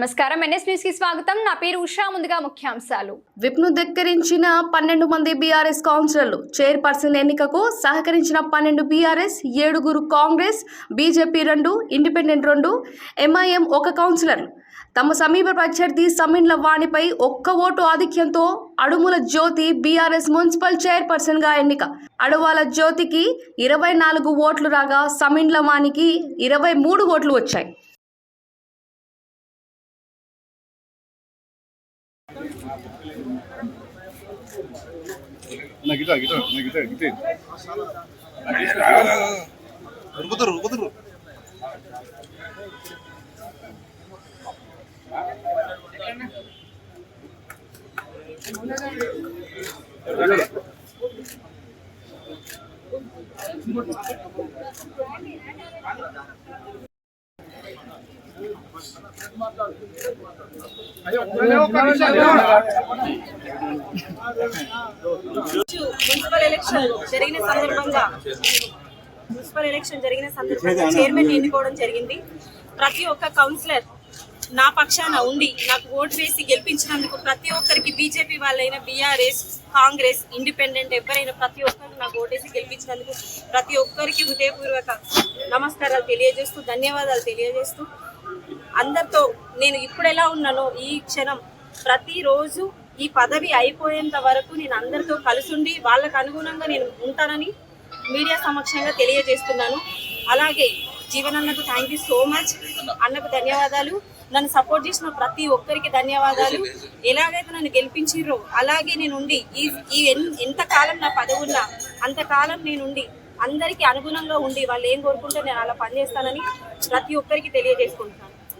నమస్కారం. ఎన్ఎస్ న్యూస్కి స్వాగతం. నా పేరు ఉషా. ముందుగా ముఖ్యాంశాలు. విప్ను ధిక్కరించిన పన్నెండు మంది బీఆర్ఎస్ కౌన్సిలర్లు చైర్పర్సన్ ఎన్నికకు సహకరించిన పన్నెండు బీఆర్ఎస్ ఏడుగురు కాంగ్రెస్ బీజేపీ రెండు ఇండిపెండెంట్ రెండు ఎంఐఎం ఒక కౌన్సిలర్. తమ సమీప ప్రత్యర్థి సమీన్ల వాణిపై ఒక్క ఓటు ఆధిక్యంతో అడుముల జ్యోతి బీఆర్ఎస్ మున్సిపల్ చైర్పర్సన్గా ఎన్నిక. అడవాల జ్యోతికి ఇరవై నాలుగు ఓట్లు రాగా సమీన్ల వాణికి ఇరవై మూడు ఓట్లు వచ్చాయి. నా గిటార్ గిటార్ నా గిటార్ గిటార్. ఉరుకుతారు ఉరుకుతారు రోజు మున్సిపల్ ఎలక్షన్ జరిగిన సందర్భంగా మున్సిపల్ ఎలక్షన్ జరిగిన సందర్భంగా చైర్మన్ ఎన్నుకోవడం జరిగింది. ప్రతి ఒక్క కౌన్సిలర్ నా పక్షాన ఉండి నాకు ఓటు వేసి గెలిపించినందుకు ప్రతి ఒక్కరికి బీజేపీ వాళ్ళైనా బీఆర్ఎస్ కాంగ్రెస్ ఇండిపెండెంట్ ఎవరైనా ప్రతి ఒక్కరికి నాకు ఓటేసి గెలిపించినందుకు ప్రతి ఒక్కరికి హృదయపూర్వక నమస్కారాలు తెలియజేస్తూ ధన్యవాదాలు తెలియజేస్తూ అందరితో నేను ఇప్పుడు ఎలా ఉన్నానో ఈ క్షణం ప్రతిరోజు ఈ పదవి అయిపోయేంత వరకు నేను అందరితో కలిసుండి వాళ్ళకు అనుగుణంగా నేను ఉంటానని మీడియా సమక్షంగా తెలియజేస్తున్నాను. అలాగే జీవన్ అన్నకు థ్యాంక్ యూ సో మచ్ అన్నకు ధన్యవాదాలు. నన్ను సపోర్ట్ చేసిన ప్రతి ఒక్కరికి ధన్యవాదాలు. ఎలాగైతే నన్ను గెలిపించిర్రో అలాగే నేను ఉండి ఈ ఈ ఎంతకాలం నా పదవున్నా అంతకాలం నేనుండి అందరికీ అనుగుణంగా ఉండి వాళ్ళు ఏం కోరుకుంటే నేను అలా పనిచేస్తానని ప్రతి ఒక్కరికి తెలియజేసుకుంటున్నాను.